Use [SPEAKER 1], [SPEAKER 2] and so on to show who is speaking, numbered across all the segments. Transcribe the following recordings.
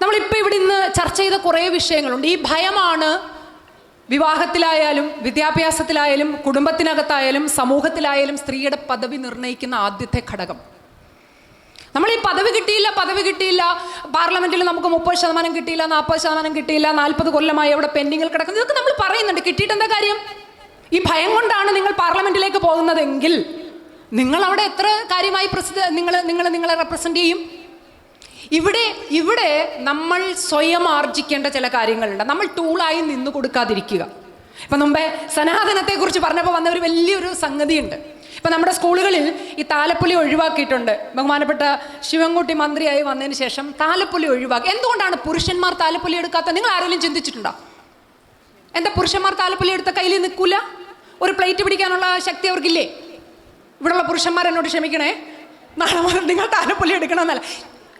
[SPEAKER 1] നമ്മളിപ്പോൾ ഇവിടെ ഇന്ന് ചർച്ച ചെയ്ത കുറേ വിഷയങ്ങളുണ്ട്. ഈ ഭയമാണ് വിവാഹത്തിലായാലും വിദ്യാഭ്യാസത്തിലായാലും കുടുംബത്തിനകത്തായാലും സമൂഹത്തിലായാലും സ്ത്രീയുടെ പദവി നിർണയിക്കുന്ന ആദ്യത്തെ ഘടകം. നമ്മൾ ഈ പദവി കിട്ടിയില്ല പദവി കിട്ടിയില്ല പാർലമെന്റിൽ നമുക്ക് മുപ്പത് ശതമാനം കിട്ടിയില്ല നാൽപ്പത് ശതമാനം കിട്ടിയില്ല നാൽപ്പത് കൊല്ലമായി അവിടെ പെൻഡിങ്ങിൽ കിടക്കുന്നത് ഇതൊക്കെ നമ്മൾ പറയുന്നുണ്ട്. കിട്ടിയിട്ട് എന്താ കാര്യം? ഈ ഭയം കൊണ്ടാണ് നിങ്ങൾ പാർലമെന്റിലേക്ക് പോകുന്നതെങ്കിൽ നിങ്ങൾ അവിടെ എത്ര കാര്യമായി പ്രസിദ്ധ നിങ്ങൾ നിങ്ങൾ നിങ്ങളെ റെപ്രസെന്റ് ചെയ്യും? ഇവിടെ ഇവിടെ നമ്മൾ സ്വയം ആർജിക്കേണ്ട ചില കാര്യങ്ങളുണ്ട്. നമ്മൾ ടൂളായി നിന്ന് കൊടുക്കാതിരിക്കുക. ഇപ്പൊ മുമ്പേ സനാതനത്തെ കുറിച്ച് പറഞ്ഞപ്പോൾ വന്ന ഒരു വലിയൊരു സംഗതിയുണ്ട്. ഇപ്പൊ നമ്മുടെ സ്കൂളുകളിൽ ഈ താലപ്പൊലി ഒഴിവാക്കിയിട്ടുണ്ട്. ബഹുമാനപ്പെട്ട ശിവൻകുട്ടി മന്ത്രിയായി വന്നതിന് ശേഷം താലപ്പൊലി ഒഴിവാക്കി. എന്തുകൊണ്ടാണ് പുരുഷന്മാർ താലപ്പൊലി എടുക്കാത്ത നിങ്ങൾ ആരെങ്കിലും ചിന്തിച്ചിട്ടുണ്ടോ? എന്താ പുരുഷന്മാർ താലപ്പൊലി എടുത്ത കയ്യിൽ നിൽക്കൂല? ഒരു പ്ലേറ്റ് പിടിക്കാനുള്ള ശക്തി അവർക്കില്ലേ? ഇവിടെയുള്ള പുരുഷന്മാർ എന്നോട് ക്ഷമിക്കണേ. നാളെ മുതൽ നിങ്ങൾ താലപ്പൊലി എടുക്കണമെന്നല്ല.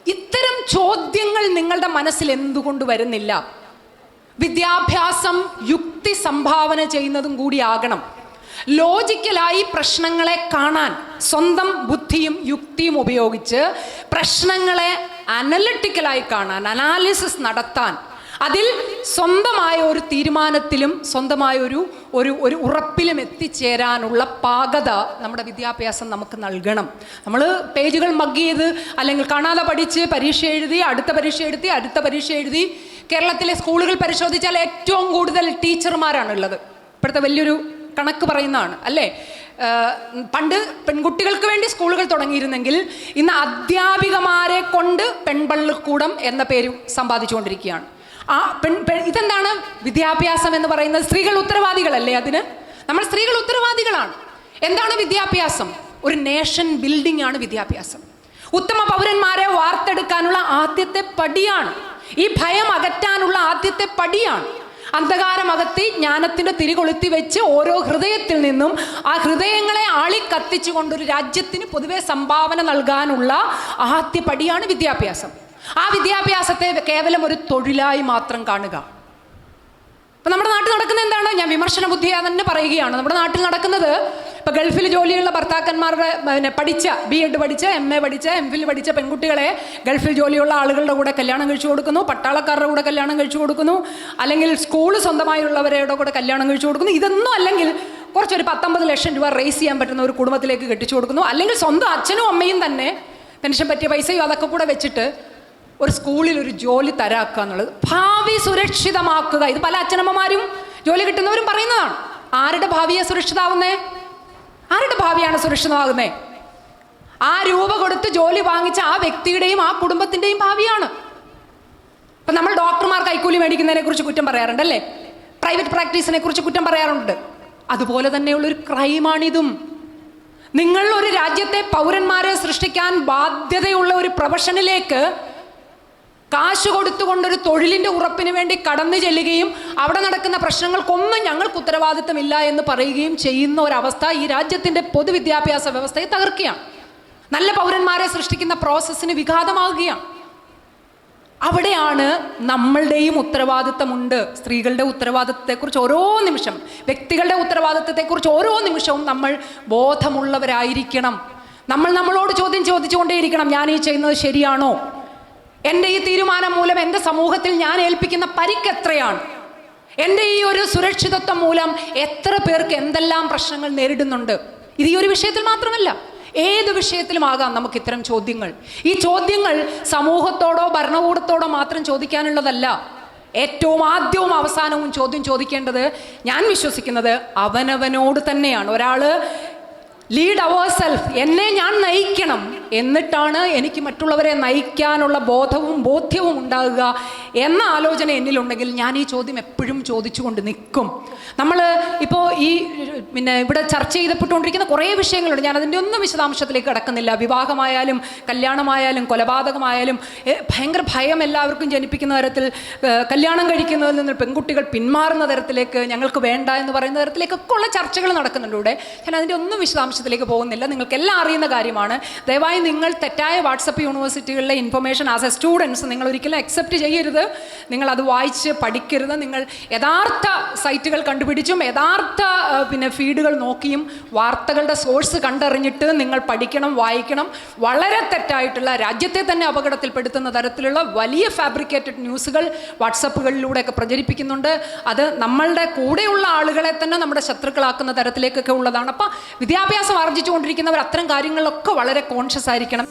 [SPEAKER 1] ഇത്തരം ചോദ്യങ്ങൾ നിങ്ങളുടെ മനസ്സിൽ എന്തുകൊണ്ട് വരുന്നില്ല? വിദ്യാഭ്യാസം യുക്തി സംഭാവന ചെയ്യുന്നതും കൂടിയാകണം ലോജിക്കലായി പ്രശ്നങ്ങളെ കാണാൻ സ്വന്തം ബുദ്ധിയും യുക്തിയും ഉപയോഗിച്ച് പ്രശ്നങ്ങളെ അനലിറ്റിക്കലായി കാണാൻ അനാലിസിസ് നടത്താൻ അതിൽ സ്വന്തമായ ഒരു തീരുമാനത്തിലും സ്വന്തമായ ഒരു ഒരു ഒരു ഉറപ്പിലും എത്തിച്ചേരാനുള്ള പാകത നമ്മുടെ വിദ്യാഭ്യാസം നമുക്ക് നൽകണം. നമ്മൾ പേജുകൾ മഗ് ചെയ്ത് അല്ലെങ്കിൽ കാണാതെ പഠിച്ച് പരീക്ഷ എഴുതി അടുത്ത പരീക്ഷ എഴുതി അടുത്ത പരീക്ഷ എഴുതി കേരളത്തിലെ സ്കൂളുകൾ പരിശോധിച്ചാൽ ഏറ്റവും കൂടുതൽ ടീച്ചർമാരാണ് ഉള്ളത് ഇപ്പോഴത്തെ വലിയൊരു കണക്ക് പറയുന്നതാണ് അല്ലേ? പണ്ട് പെൺകുട്ടികൾക്ക് വേണ്ടി സ്കൂളുകൾ തുടങ്ങിയിരുന്നെങ്കിൽ ഇന്ന് അധ്യാപികമാരെ കൊണ്ട് പെൺപള്ളിക്കൂടം എന്ന പേരും സമ്പാദിച്ചുകൊണ്ടിരിക്കുകയാണ്. ആ പെൺ പെൺ- ഇതെന്താണ്? വിദ്യാഭ്യാസം എന്ന് പറയുന്നത് സ്ത്രീകൾ ഉത്തരവാദികളല്ലേ അതിന്? നമ്മൾ സ്ത്രീകൾ ഉത്തരവാദികളാണ്. എന്താണ് വിദ്യാഭ്യാസം? ഒരു നേഷൻ ബിൽഡിംഗ് ആണ് വിദ്യാഭ്യാസം. ഉത്തമ പൗരന്മാരെ വാർത്തെടുക്കാനുള്ള ആദ്യത്തെ പടിയാണ്. ഈ ഭയം അകറ്റാനുള്ള ആദ്യത്തെ പടിയാണ്. അന്ധകാരമകത്തി ജ്ഞാനത്തിന്റെ തിരികൊളുത്തി വെച്ച് ഓരോ ഹൃദയത്തിൽ നിന്നും ആ ഹൃദയങ്ങളെ ആളിക്കത്തിച്ചുകൊണ്ട് ഒരു രാജ്യത്തിന് പൊതുവെ സംഭാവന നൽകാനുള്ള ആദ്യ പടിയാണ് വിദ്യാഭ്യാസം. ആ വിദ്യാഭ്യാസത്തെ കേവലം ഒരു തൊഴിലായി മാത്രം കാണുക. ഇപ്പം നമ്മുടെ നാട്ടിൽ നടക്കുന്നത് എന്താണ്? ഞാൻ വിമർശന ബുദ്ധിയാ തന്നെ പറയുകയാണ്. നമ്മുടെ നാട്ടിൽ നടക്കുന്നത് ഇപ്പം ഗൾഫിൽ ജോലിയുള്ള ഭർത്താക്കന്മാരുടെ പിന്നെ പഠിച്ച ബി എഡ് പഠിച്ച എം എ പഠിച്ച എം ഫിൽ പഠിച്ച പെൺകുട്ടികളെ ഗൾഫിൽ ജോലിയുള്ള ആളുകളുടെ കൂടെ കല്യാണം കഴിച്ചു കൊടുക്കുന്നു പട്ടാളക്കാരുടെ കൂടെ കല്യാണം കഴിച്ചു കൊടുക്കുന്നു അല്ലെങ്കിൽ സ്കൂൾ സ്വന്തമായുള്ളവരുടെ കൂടെ കല്യാണം കഴിച്ചു കൊടുക്കുന്നു. ഇതൊന്നും അല്ലെങ്കിൽ കുറച്ചൊരു പത്തൊമ്പത് ലക്ഷം രൂപ റേസ് ചെയ്യാൻ പറ്റുന്ന ഒരു കുടുംബത്തിലേക്ക് കെട്ടിച്ചു കൊടുക്കുന്നു. അല്ലെങ്കിൽ സ്വന്തം അച്ഛനും അമ്മയും തന്നെ പെൻഷൻ പറ്റിയ പൈസയും അതൊക്കെ കൂടെ വെച്ചിട്ട് ഒരു സ്കൂളിൽ ഒരു ജോലി തരാക്കുക എന്നുള്ളത് ഭാവി സുരക്ഷിതമാക്കുക. ഇത് പല അച്ഛനമ്മമാരും ജോലി കിട്ടുന്നവരും പറയുന്നതാണ്. ആരുടെ ഭാവിയെ സുരക്ഷിതാവുന്നേ? ആരുടെ ഭാവിയാണ് സുരക്ഷിതമാകുന്നേ? ആ രൂപ കൊടുത്ത് ജോലി വാങ്ങിച്ച ആ വ്യക്തിയുടെയും ആ കുടുംബത്തിന്റെയും ഭാവിയാണ്. ഇപ്പൊ നമ്മൾ ഡോക്ടർമാർ കൈക്കൂലി മേടിക്കുന്നതിനെ കുറിച്ച് കുറ്റം പറയാറുണ്ടല്ലേ പ്രൈവറ്റ് പ്രാക്ടീസിനെ കുറിച്ച് കുറ്റം പറയാറുണ്ട്. അതുപോലെ തന്നെയുള്ള ഒരു ക്രൈമാണിതും. നിങ്ങൾ ഒരു രാജ്യത്തെ പൗരന്മാരെ സൃഷ്ടിക്കാൻ ബാധ്യതയുള്ള ഒരു പ്രൊഫഷനിലേക്ക് കാശ് കൊടുത്തുകൊണ്ടൊരു തൊഴിലിന്റെ ഉറപ്പിന് വേണ്ടി കടന്നു ചെല്ലുകയും അവിടെ നടക്കുന്ന പ്രശ്നങ്ങൾക്കൊന്നും ഞങ്ങൾക്ക് ഉത്തരവാദിത്തമില്ല എന്ന് പറയുകയും ചെയ്യുന്ന ഒരവസ്ഥ ഈ രാജ്യത്തിന്റെ പൊതുവിദ്യാഭ്യാസ വ്യവസ്ഥയെ തകർക്കുകയാണ്. നല്ല പൗരന്മാരെ സൃഷ്ടിക്കുന്ന പ്രോസസ്സിന് വിഘാതമാകുകയാണ്. അവിടെയാണ് നമ്മളുടെയും ഉത്തരവാദിത്തമുണ്ട്. സ്ത്രീകളുടെ ഉത്തരവാദിത്തത്തെക്കുറിച്ച് ഓരോ നിമിഷം വ്യക്തികളുടെ ഉത്തരവാദിത്തത്തെക്കുറിച്ച് ഓരോ നിമിഷവും നമ്മൾ ബോധമുള്ളവരായിരിക്കണം. നമ്മൾ നമ്മളോട് ചോദ്യം ചോദിച്ചുകൊണ്ടേയിരിക്കണം ഞാൻ ഈ ചെയ്യുന്നത് ശരിയാണോ? എന്റെ ഈ തീരുമാനം മൂലം എന്റെ സമൂഹത്തിൽ ഞാൻ ഏൽപ്പിക്കുന്ന പരിക്ക് എത്രയാണ്? എന്റെ ഈ ഒരു സുരക്ഷിതത്വം മൂലം എത്ര പേർക്ക് എന്തെല്ലാം പ്രശ്നങ്ങൾ നേരിടുന്നുണ്ട്? ഇത് ഈ ഒരു വിഷയത്തിൽ മാത്രമല്ല ഏത് വിഷയത്തിലുമാകാം നമുക്ക് ഇത്തരം ചോദ്യങ്ങൾ. ഈ ചോദ്യങ്ങൾ സമൂഹത്തോടോ ഭരണകൂടത്തോടോ മാത്രം ചോദിക്കാനുള്ളതല്ല. ഏറ്റവും ആദ്യവും അവസാനവും ചോദ്യം ചോദിക്കേണ്ടത് ഞാൻ വിശ്വസിക്കുന്നത് അവനവനോട് തന്നെയാണ്. ഒരാൾ ലീഡ് അവർ സെൽഫ് എന്നെ ഞാൻ നയിക്കണം. എന്നിട്ടാണ് എനിക്ക് മറ്റുള്ളവരെ നയിക്കാനുള്ള ബോധവും ബോധ്യവും ഉണ്ടാകുക എന്ന ആലോചന എന്നിലുണ്ടെങ്കിൽ ഞാൻ ഈ ചോദ്യം എപ്പോഴും ചോദിച്ചുകൊണ്ട് നിൽക്കും. നമ്മൾ ഇപ്പോൾ ഈ പിന്നെ ഇവിടെ ചർച്ച ചെയ്തപ്പെട്ടുകൊണ്ടിരിക്കുന്ന കുറേ വിഷയങ്ങളുണ്ട്. ഞാൻ അതിന്റെ ഒന്നും വിശദാംശത്തിലേക്ക് കടക്കുന്നില്ല. വിവാഹമായാലും കല്യാണമായാലും കൊലപാതകമായാലും ഭയങ്കര ഭയം എല്ലാവർക്കും ജനിപ്പിക്കുന്ന തരത്തിൽ കല്യാണം കഴിക്കുന്നതിൽ നിന്ന് പെൺകുട്ടികൾ പിന്മാറുന്ന തരത്തിലേക്ക് ഞങ്ങൾക്ക് വേണ്ട എന്ന് പറയുന്ന തരത്തിലേക്കൊക്കെ ഉള്ള ചർച്ചകൾ നടക്കുന്നുണ്ട് ഇവിടെ. ഞാൻ അതിന്റെ ഒന്നും വിശദാംശത്തിലേക്ക് പോകുന്നില്ല. നിങ്ങൾക്ക് എല്ലാം അറിയുന്ന കാര്യമാണ്. ദയവായി ദയവായി നിങ്ങൾ തെറ്റായ വാട്സപ്പ് യൂണിവേഴ്സിറ്റികളിലെ ഇൻഫർമേഷൻ ആസ് എ സ്റ്റുഡൻസ് നിങ്ങൾ ഒരിക്കലും അക്സെപ്റ്റ് ചെയ്യരുത്. നിങ്ങൾ അത് വായിച്ച് പഠിക്കരുത്. നിങ്ങൾ യഥാർത്ഥ സൈറ്റുകൾ കണ്ടുപിടിച്ചും യഥാർത്ഥ പിന്നെ ഫീഡുകൾ നോക്കിയും വാർത്തകളുടെ സോഴ്സ് കണ്ടറിഞ്ഞിട്ട് നിങ്ങൾ പഠിക്കണം വായിക്കണം. വളരെ തെറ്റായിട്ടുള്ള രാജ്യത്തെ തന്നെ അപകടത്തിൽപ്പെടുത്തുന്ന തരത്തിലുള്ള വലിയ ഫാബ്രിക്കേറ്റഡ് ന്യൂസുകൾ വാട്സപ്പുകളിലൂടെയൊക്കെ പ്രചരിപ്പിക്കുന്നുണ്ട്. അത് നമ്മളുടെ കൂടെയുള്ള ആളുകളെ തന്നെ നമ്മുടെ ശത്രുക്കളാക്കുന്ന തരത്തിലേക്കൊക്കെ ഉള്ളതാണ്. അപ്പം വിദ്യാഭ്യാസം ആർജിച്ചുകൊണ്ടിരിക്കുന്നവർ അത്തരം കാര്യങ്ങളിലൊക്കെ വളരെ കോൺഷ്യസ് ആയിരിക്കണം